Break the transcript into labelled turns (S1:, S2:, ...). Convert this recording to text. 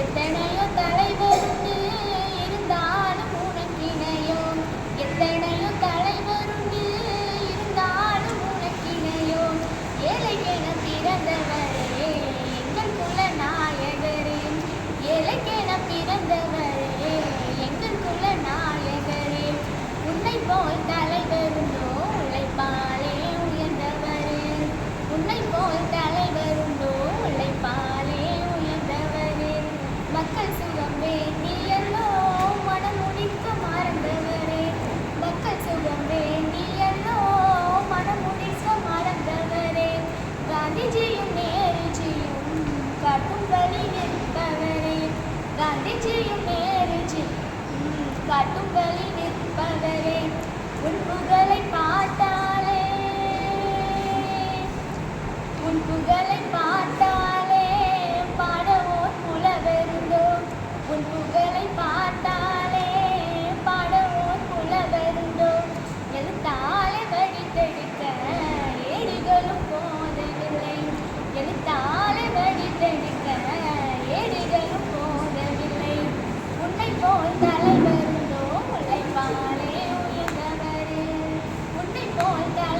S1: get better நிச்சயம் நேரிச்சு காட்டும் வழி நிற்பவரே உன் புகழை பார்த்தாலே. உன் புகழை பார்த்தா 等我一下